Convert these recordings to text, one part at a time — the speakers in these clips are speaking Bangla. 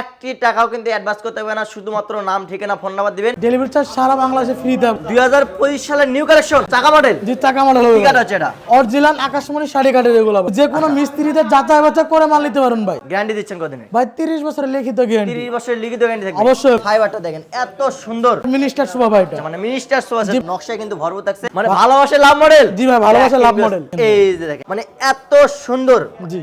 একটি টাকাও কিন্তু অ্যাডভান্স করতে হবে না শুধুমাত্র নাম ঠিকানা ফোন নাম্বার দিবেন। ডেলিভারি চার্জ সারা বাংলাদেশে ফ্রি দেব হাজার পঁচিশ সালের নিউ কালেকশন টাকা মডেল যে টাকা মডেল হবে ঠিক আছে এটা? অরিজিনাল আকাশমণি শাড়ি কাটের এগুলো যে কোনো মিস্ত্রিদের যাচাই বাছাই করে মাল নিতে পারেন ভাই। গ্যারান্টি দিচ্ছেন কদিনে ভাই তিরিশ বছরের লিখিত গ্যারান্টি তিরিশ বছরের লিখিত গ্যারান্টি থাকবে। অবশ্যই। ফাইবারটা দেখেন এত সুন্দর। মিনিস্টার শোভা ভাই এটা। মানে মিনিস্টার সোয়াস নকশায় কিন্তু ভরপুর থাকছে। মানে ভালোবাসে লাভ মডেল জি ভাই, ভালোবাসা লাভ মডেল। এই যে দেখেন মানে এত সুন্দর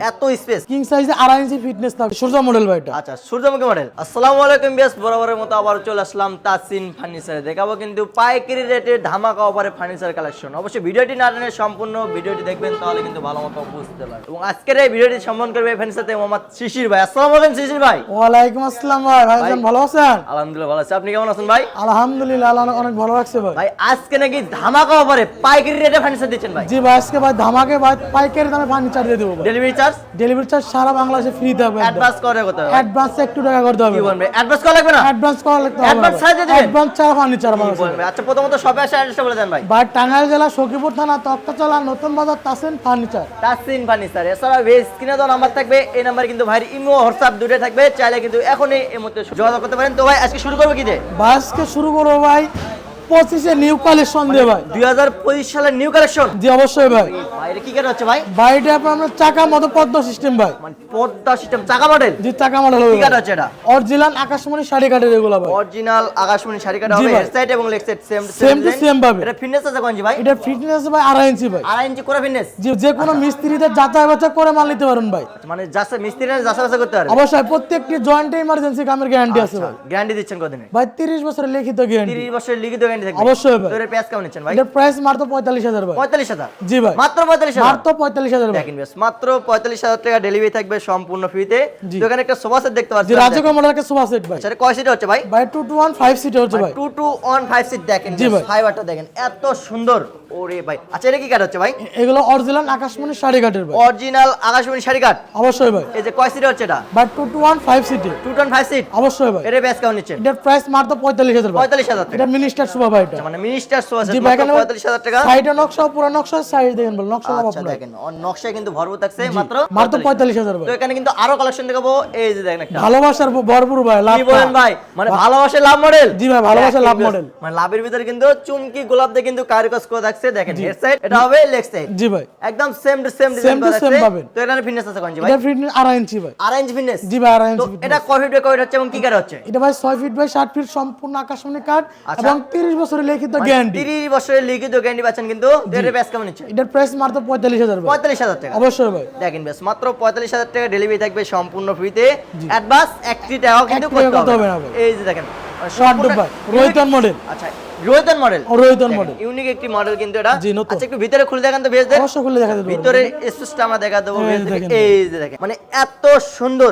এত স্পেস কিং সাইজে আড়াই ইঞ্চি ফিটনেস থাকবে। সূর্য মডেল ভাই এটা। আচ্ছা সূর্যমুখী মডেল। আসসালামু আলাইকুম বিয়াস বরাবরের মতো আবার চলে আসলাম তাসিন ফার্নিচারে। দেখাবো কিন্তু পাইকারি রেটে ধামাকা অফারে ফার্নিচার কালেকশন অবশ্যই ভিডিওটি না টেনে সম্পূর্ণ ভিডিওটি দেখবেন তাহলে কিন্তু ভালো মতো বুঝতে পারবেন। এবং আজকের এই ভিডিওটি সম্মান করবে ফার্নিচারতে মোহাম্মদ শিশির ভাই। আসসালামু আলাইকুম শিশির ভাই। ওয়ালাইকুম আসসালাম ভাই ভাইজান ভালো আছেন? আলহামদুলিল্লাহ ভালো আছি। আপনি কেমন আছেন ভাই? আলহামদুলিল্লাহ আল্লাহ অনেক ভালো লাগছে ভাই। ভাই আজকে নাকি ধামাকা অফারে পাইকারি রেটে ফার্নিচার দিচ্ছেন ভাই? জি ভাই আজকে ভাই ধামাকে ভাই পাইকারি দামে ফার্নিচার দিয়ে দেবো ডেলিভারি চার্জ ডেলিভারি চার্জ সারা বাংলাদেশে ফ্রি দেবে অ্যাডভান্স করে কত? হবে অ্যাডভান্স একটু টাকা করতে হবে কি বলবে? অ্যাডভান্স করা লাগবে না? অ্যাডভান্স করা হবে। Advance ছাড়া দিয়ে অ্যাডভান্স ছাড়া ফার্নিচার বলবে? আচ্ছা প্রথমত শপে আসে অ্যাড্রেসটা বলে দেন ভাই। ভাই টাঙ্গাইল জেলা সখীপুর থানা তক্তাচলা নতুন বাজার তাসিন ফার্নিচার তাসিন ফার্নিচার এছাড়া ভেজ স্ক্রিনে তো নাম্বার থাকবে এই নাম্বার কিন্তু ভাই ইমো হোয়াটসঅ্যাপ দুটো থাকবে। চাইলে কিন্তু এখনই এই মুহূর্তে যোগাযোগ করতে পারেন। তো ভাই আজকে শুরু করব কি দিয়ে আজকে শুরু করব ভাই পঁচিশে নিউ কালেকশন দিয়ে ভাই। দুই হাজার পঁচিশ সালের নিউ কালেকশন জি অবশ্যই ভাই। কি কেন হচ্ছে ভাই? আপনার আমরা চাকা মতো পদ্ম সিস্টেম ভাই। মানে পদ্মা সিস্টেম চাকা মডেল জি চাকা মডেল কি হচ্ছে এটা? অরিজিনাল আকাশমণি শাড়ি কাটের এগুলো ভাই। অরিজিনাল আকাশমণি শাড়ি কাটা হবে হেড সাইড এবং leg side same Same to same পাবে। এটা ফিটনেস আছে কোন জি ভাই? এটা ফিটনেস ভাই আড়াই ইঞ্চি ভাই। আড়াই ইঞ্চি করে ফিটনেস যে যে কোনো মিস্ত্রিদের যাচাই বাছাই করে মাল নিতে পারেন ভাই। মানে যাচ্ছে মিস্ত্রিরা যাচাই বাছাই করতে পারবে? অবশ্যই প্রত্যেকটি জয়েন্টে ইমার্জেন্সি কামের গ্যারান্টি আছে ভাই। গ্যারান্টি দিচ্ছেন কদিনে? ভাই তিরিশ বছরের লিখিত গ্যারান্টি তিরিশ বছরের লিখিত গ্যারান্টি থাকবে। অবশ্যই ভাই। এর পেঁয়াজ কেমন নিচ্ছেন ভাই? এটার প্রাইস মাত্র পঁয়তাল্লিশ হাজার ভাই। পঁয়তাল্লিশ হাজার? জি ভাই। মাত্র পঁয়তাল্লিশ হাজার? মাত্র পঁয়তাল্লিশ হাজার ভাই। দেখেন বেশ মাত্র পঁয়তাল্লিশ হাজার টাকা ডেলিভারি থাকবে সম্পূর্ণ ফ্রিতে জি। তো এখানে একটা সোফা সেট দেখতে পাচ্ছি যে রাজকীয় মডেল একটা সোফা সেট ভাই। সেটা কয় সিটে হচ্ছে ভাই? ভাই টু সিটে হচ্ছে ভাই টু সিট দেখেন জি। ফাইবারটা দেখেন এত সুন্দর। ওরে ভাই। আচ্ছা এটা কি কাঠ হচ্ছে ভাই? এগুলো অরিজিনাল আকাশমণি শাড়ি কাটের ভাই। অরিজিনাল আকাশমণি শাড়ি কাঠ? অবশ্যই ভাই। এই যে কয় সিটে হচ্ছে এটা? ভাই টু সিটে টু সিট অবশ্যই ভাই। বেশ কেমন নিচ্ছেন? এটার প্রাইস মাত্র পঁয়তাল্লিশ হাজার ভাই। পঁয়তাল্লিশ হাজার টাকা। এটা মিনিস্টার শোভা ভাই এটা মানে মিনিস্টার সোফা সেট জি ভাই এখানে পঁয়তাল্লিশ হাজার টাকা। সাইডে নকশা পুরো নকশা সাইড দেখেন বল নকশা লাভ আচ্ছা দেখেন ওর কিন্তু ভরপুর থাকছে মাত্র মাত্র পঁয়তাল্লিশ হাজার। ভাই তো এখানে কিন্তু আরও কালেকশন দেখাবো এই যে দেখেন একটা। ভালোবাসার ভরপুর ভাই লাভ বলেন ভাই? মানে ভালোবাসে লাভ মডেল জি ভাই, ভালোবাসা লাভ মডেল। মানে লাভের ভিতরে কিন্তু চুমকি গোলাপ দিয়ে কিন্তু কারিগজ করে থাকছে। দেখেন হেড সাইড এটা হবে লেগ সাইড জি ভাই। একদম same to same design Same to করা same থাকছে। পাবেন। তো এখানে ফিটনেস আছে কোন জি ভাই? এটা ফিটনেস আড়াই ইঞ্চি ভাই। আড়াই ইঞ্চি ফিটনেস জি ভাই আড়াই ইঞ্চি এটা কয় ফিট বাই কয় হচ্ছে এবং কি কার হচ্ছে? এটা ভাই ছয় ফিট বাই ষাট ফিট সম্পূর্ণ আকাশমণি আচ্ছা। এবং তিরিশ বছরের লিখিত গ্যারান্টি 30 বছরের লিখিত গ্যারান্টি পাচ্ছেন কিন্তু এর প্রাইস কেমন হচ্ছে এটার প্রাইস মাত্র পঁয়তাল্লিশ হাজার ভাই। 45000 টাকা। অবশ্যই ভাই। দেখেন বেশ মাত্র 45000 টাকা ডেলিভারি থাকবে সম্পূর্ণ ফ্রিতে অ্যাডভান্স একটি টাকাও কিন্তু টাকা করতে হবে এই যে দেখেন মানে শর্ট সম্পূর্ণ রোহিতন মডেল আচ্ছা Rohitan model Rohitan model unique একটি মডেল কিন্তু এটা। আচ্ছা একটু ভিতরে খুলে দেখান তো বেশ দেন অবশ্যই খুলে দেখা দেবো। ভিতরে স্পেসটা আমরা দেখা দেবো বেশ এই যে দেখেন মানে এত সুন্দর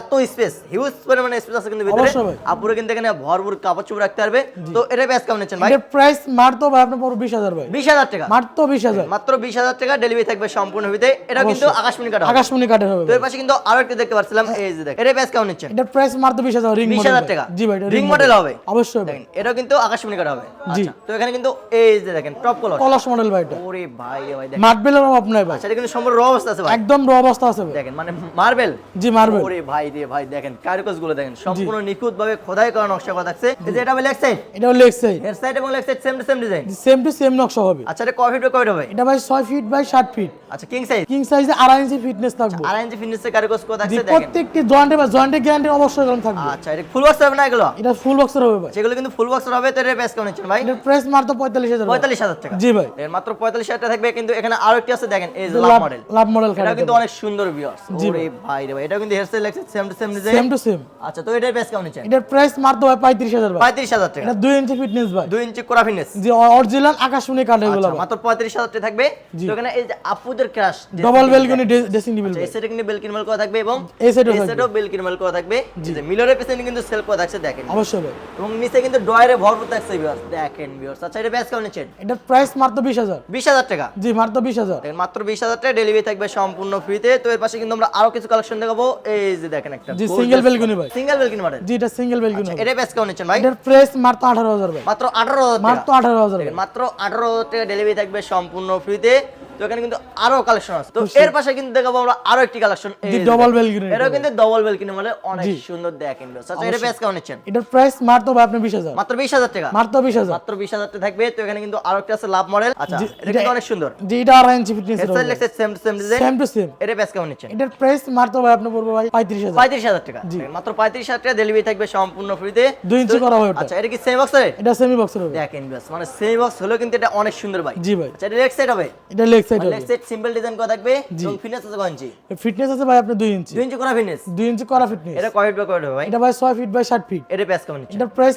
এত স্পেস হিউজ পরিমাণে স্পেস আছে কিন্তু ভিতরে। আপুরে কিন্তু এখানে ভরপুর কাপড় চোপড় রাখতে পারবে। তো এটা কেমন নিচ্ছেন ভাই? এটার প্রাইস মাত্র ভাই আপনার পুরো বিশ হাজার ভাই। বিশ হাজার টাকা। মাত্র বিশ হাজার। মাত্র বিশ হাজার টাকা ডেলিভারি থাকবে সম্পূর্ণ ভিতরে। এটা কিন্তু। আকাশমণি কাটা। আকাশমণি কাঠের হবে তো এর পাশে কিন্তু আরও একটা দেখতে পাচ্ছিলাম। এই যে দেখেন। এটা কেমন নিচ্ছেন? এটার প্রাইস মাত্র বিশ হাজার রিং মডেল হাজার টাকা। জি ভাই এটা রিং মডেল হবে। অবশ্যই এটাও কিন্তু আকাশমণি কাটা হবে। জি। আচ্ছা, তো এখানে কিন্তু এই যে দেখেন টপ কলার কলাস মডেল ভাই এটা ওরে ভাই রে ভাই দেখেন। মার্বেলের অভাব নাই ভাই। সেটা কিন্তু সম্পূর্ণ র অবস্থা আছে ভাই। একদম র অবস্থা আছে দেখেন মানে মার্বেল জি মার্বেল ওরে ভাই রে ভাই দেখেন কারুকাজগুলো দেখেন সম্পূর্ণ নিখুঁত ভাবে খোদাই করা নকশা করা থাকছে। এই যে এটা হবে লেগ সাইড এটা লেগ সাইড হেড সাইড এবং leg side same to same design same to same নকশা হবে। আচ্ছা এটা কয় ফিট কয় হবে এটা ভাই ছয় ফিট বাই ষাট ফিট আচ্ছা কিং সাইজ কিং সাইজে আড়াই ইঞ্চি ফিটনেস থাকবে। আড়াই ইঞ্চি ফিনিশের কারুকাজ করা থাকছে দেখেন। প্রত্যেকটি জয়েন্টে বা জয়েন্টে গ্যারান্টি অবশ্যই থাকবে। আচ্ছা এটা ফুল বক্স হবে না এগুলো? এটা ফুল বক্সের হবে ভাই। কিন্তু ফুল বক্স হবে তো এর প্রাইস কেমন নিচ্ছেন ভাই? এটার প্রাইস মাত্র পঁয়তাল্লিশ হাজার ভাই। পঁয়তাল্লিশ হাজার টাকা। জি ভাই। এর মাত্র পঁয়তাল্লিশ হাজার টাকা থাকবে কিন্তু এখানে আরও একটি আছে দেখেন এই যে লাভ মডেল লাভ মডেল এটা কিন্তু অনেক সুন্দর ভিউয়ার্স জি ওরে ভাই রে ভাই এটা কিন্তু হেয়ার স্টাইল লাগছে same to same design same to same আচ্ছা তো এটার প্রাইস কেমন নিচ্ছেন? এটার প্রাইস মাত্র ভাই পঁয়ত্রিশ হাজার ভাই। পঁয়ত্রিশ হাজার টাকা। এটা দুই ইঞ্চি ফিটনেস ভাই। দুই ইঞ্চি কোরা ফিনিশ যে অরিজিনাল আকাশমণি কাঠ এগুলো আচ্ছা, মাত্র পঁয়ত্রিশ হাজার টাকা থাকবে। তো এখানে এই যে আপুদের crush double balcony dressing table এই সেটে কিন্তু বেলকিন মেল করা থাকবে এবং এই। সেটও বেলকিন মেল করা থাকবে। যে মিলরের পিছনে কিন্তু সেলফ করা থাকছে দেখেন। অবশ্যই ভাই। এবং নিচে কিন্তু ডয়ারে ভরপুর থাকছে ভিউয়ার্স দেখেন ভিউয়ার্স আচ্ছা এটা প্রাইস কেমন নিচ্ছেন? এটা প্রাইস মাত্র 20000 20000 টাকা? জি মাত্র বিশ হাজার। দেখেন মাত্র বিশ হাজার টাকা ডেলিভারি থাকবে সম্পূর্ণ ফ্রিতে তো এর পাশে কিন্তু আমরা আরও কিছু কালেকশন দেখাবো। এই যে দেখেন একটা জি সিঙ্গেল বেলকনি ভাই। সিঙ্গেল বেলকিন মডেল জি এটা সিঙ্গেল বেলকনি এটা প্রাইস কেমন নিচ্ছেন ভাই? এটার প্রাইস মাত্র আঠারো হাজার ভাই। মাত্র আঠারো হাজার মাত্র আঠারো হাজার ভাই। মাত্র আঠারো হাজার টাকা ডেলিভারি থাকবে সম্পূর্ণ ফ্রিতে তো এখানে কিন্তু আরও কালেকশন আছে। তো এর পাশে কিন্তু দেখাবো আমরা আরও একটি কালেকশন জি, double balcony এটাও এটা কিন্তু ডবল বেলকিনি মানে অনেক সুন্দর দেখেন আচ্ছা এটা প্রাইস কেমন নিচ্ছেন? এটার প্রাইস ভাই আপনি বিশ হাজার। মাত্র বিশ হাজার টাকা? মারতো বিশ হাজার। মাত্র বিশ হাজার টাকা থাকবে। তো এখানে কিন্তু আরও একটা আছে লাভ মডেল আচ্ছা এটা কিন্তু অনেক সুন্দর। জি এটা ইঞ্চি fitness headset leg set same same design same to same এটা প্রাইস কেমন নিচ্ছেন? এটার প্রাইস মারতো ভাই আপনি পড়ব ভাই পঁয়ত্রিশ হাজার। পঁয়ত্রিশ হাজার টাকা। মাত্র পঁয়ত্রিশ হাজার টাকা ডেলিভারি থাকবে সম্পূর্ণ ফ্রিতে দুই ইঞ্চি করা ওটা। আচ্ছা এটা কি সেম বক্সের এটা সেমি বক্সের হবে। দেখেন মানে সেম বক্স হলেও কিন্তু এটা অনেক সুন্দর ভাই। জি ভাই। আচ্ছা এটা লেগ সাইড হবে এটা লেগ সাইড হবে। লেগ সাইড সিম্পল ডিজাইন করা থাকবে এবং ফিটনেস আছে কয় ইঞ্চি ফিটনেস আছে ভাই আপনি দুই ইঞ্চি দুই ইঞ্চি করা ফিটনেস দুই ইঞ্চি করা ফিটনেস এটা কয় ফিট বাই কয় ভাই? এটা ভাই ছয় ফিট বাই ষাট ফিট এটা প্রাইস কেমন এটার প্রাইস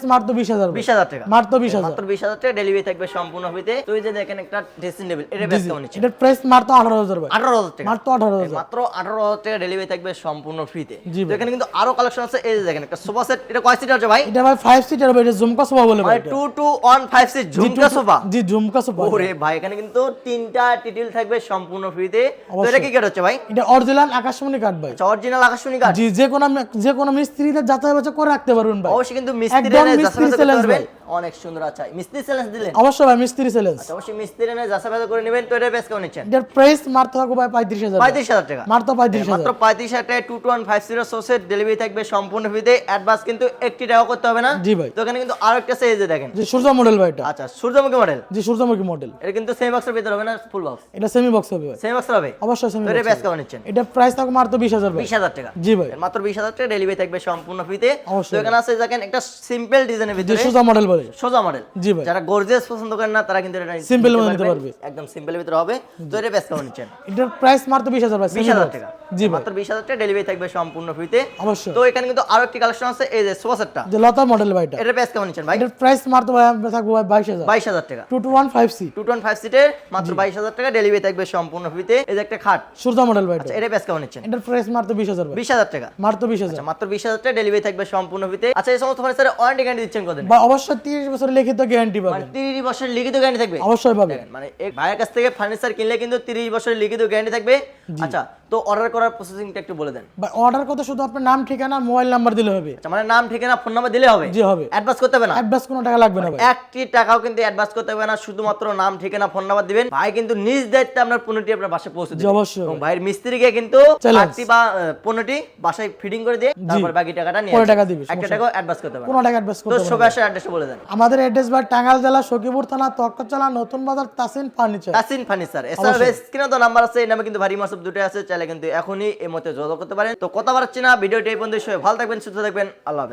হাজার বিশ হাজার টাকা। মারতো বিশ হাজার। মাত্র বিশ হাজার টাকা ডেলিভারি থাকবে সম্পূর্ণ ফ্রিতে তো এই যে দেখেন একটা ড্রেসিং টেবিল এটা প্রাইস কেমন এটার প্রাইস আঠারো হাজার ভাই। আঠারো হাজার টাকা। মারতো আঠারো হাজার। মাত্র আঠারো হাজার টাকা ডেলিভারি থাকবে সম্পূর্ণ ফ্রিতে তো এখানে কিন্তু আরও কালেকশন আছে। এই যে দেখেন একটা সোফা সেট এটা কয় সিট আছে ভাই? এটা ভাই ফাইভ সিটার হবে। এটা জুমকা সোফা বলে ভাই মানে two two one five seat Jhumka sofa জি জুমকা সোফা ওরে ভাই এখানে কিন্তু তিনটা টিটিল থাকবে সম্পূর্ণ ফ্রিতে তো এটা কি কাট হচ্ছে ভাই? এটা অরিজিনাল আকাশমণি কাঠ ভাই। অরিজিনাল আকাশমণি কাঠ জি যে কোনো যে কোনো মিস্ত্রিতে যাচাই বাছাই করে রাখতে পারবেন ভাই। অবশ্যই কিন্তু মিস্ত্রি যাচাই পারবেন। অনেক সুন্দর আচ্ছা মিস্ত্রি চ্যালেঞ্জ দিলেন? অবশ্যই ভাই মিস্ত্রি চ্যালেঞ্জ আচ্ছা, অবশ্যই মিস্ত্রি এনে যাচাই করে নেবেন। তো এটা বেশ কেমন নিচ্ছেন? এটার প্রাইস মারতে থাকো ভাই পঁয়ত্রিশ হাজার। পঁয়ত্রিশ হাজার টাকা। মারতো পঁয়ত্রিশ মাত্র হাজার পঁয়ত্রিশ হাজার টাকায় two two one five zero সোসের delivery থাকবে সম্পূর্ণ ফ্রিতে অ্যাডভান্স কিন্তু একটি টাকা করতে হবে না। জি ভাই। তো এখানে কিন্তু আরও একটা সাইজে দেখেন। যে সূর্য মডেল ভাই এটা। আচ্ছা সূর্যমুখী মডেল জি সূর্যমুখী মডেল এটা কিন্তু সেম বক্সের ভিতরে হবে না ফুল বক্স এটা সেমি বক্স হবে সেম বক্স হবে? অবশ্যই সেমি এটা বেশ কেমন নিচ্ছেন? এটা প্রাইস থাকো মারতো বিশ হাজার ভাই। বিশ হাজার টাকা। জি ভাই। মাত্র বিশ হাজার টাকা ডেলিভারি থাকবে সম্পূর্ণ ফ্রিতে তো এখানে আছে দেখেন একটা সিম্পল ডিজাইনের ভিতরে। সূর্য মডেল বলে। সোজা মডেল জি ভাই। যারা গর্জিয়াস পছন্দ করেন না তারা কিন্তু এটা নিতে মধ্যে নিতে পারবে। একদম সিম্পলের ভিতরে হবে। তো এটা বেশ কেমন নিচ্ছেন? এটার প্রাইস বিশ হাজার ভাই বিশ semi হাজার box। টাকা। জি ভাই। মাত্র বিশ হাজার টাকা ডেলিভারি থাকবে সম্পূর্ণ ফ্রিতে অবশ্যই। তো এখানে কিন্তু আরও একটি কালেকশন আছে এই যে সোফা সেটটা যে লতা মডেল ভাই এটা। এটার প্রাইস কেমন নিচ্ছেন ভাই? এটার প্রাইস মারতো ভাই থাকব ভাই বাইশ হাজার। বাইশ হাজার টাকা। টু টু ওয়ান ফাইভ সি টু টোয়েন্টি ফাইভ সিটের মাত্র বাইশ হাজার টাকা ডেলিভারি থাকবে সম্পূর্ণ ফ্রিতে। এই যে একটা খাট। সূর্য মডেল ভাই এটা। প্যাস কেমন নিচ্ছেন? এটার প্রাইস ভাই। বিশ হাজার টাকা। মাত্র 20000 আচ্ছা মাত্র বিশ হাজার টাকা ডেলিভারি থাকবে সম্পূর্ণ ফ্রিতে। আচ্ছা এই সমস্ত ফার্নিচারে ওয়ারেন্টি গ্যারান্টি দিচ্ছেন কত বা অবশ্যই তিরিশ বছর লিখিত গ্যারান্টি পাবেন। মানে পাবেন তিরিশ বছরের লিখিত গ্যারান্টি থাকবে? অবশ্যই পাবেন। মানে এক ভাইয়ের কাছ থেকে ফার্নিচার কিনলে কিন্তু তিরিশ বছরের লিখিত গ্যারান্টি থাকবে। আচ্ছা তো অর্ডার করার প্রসেসিংটা একটু বলে দেন। অর্ডার করতে শুধু আপনার নাম ঠিকানা মোবাইল নাম্বার দিলে হবে। আচ্ছা মানে নাম ঠিকানা ফোন নাম্বার দিলে হবে? জি হবে। অ্যাডভান্স করতে হবে না? অ্যাডভান্স কোনো টাকা লাগবে না একটি টাকাও কিন্তু অ্যাডভান্স করতে হবে না শুধুমাত্র নাম ঠিকানা ফোন নাম্বার দিবেন। ভাই কিন্তু নিজ দায়িত্বে আপনার পণ্যটি আপনার বাসায় পৌঁছে দেবে। অবশ্যই। এবং ভাইয়ের মিস্ত্রিকে কিন্তু Challenge. বা পণ্যটি বাসায় ফিটিং করে দিয়ে তারপর বাকি টাকাটা নিয়ে টাকা দিবে, একটা টাকাও অ্যাডভান্স করতে হবে কোনো টাকা অ্যাডভান্স করতে হবে না। সবে আসার অ্যাড্রেস বলে দেন। আমাদের অ্যাড্রেস ভাই টাঙ্গাইল জেলা সখীপুর থানা তর্কচালা নতুন বাজার তাসিন ফার্নিচার। Kachin furniture. এছাড়া স্ক্রিনে তো নাম্বার আছে এই নামে কিন্তু ভারী মাসব দুটো আছে চাইলে কিন্তু এখনই এই মতে যোগাযোগ করতে পারেন। তো কথা বাড়াচ্ছি না, ভিডিওটি এই পর্যন্ত ভালো থাকবেন, সুস্থ থাকবেন। আল্লাহ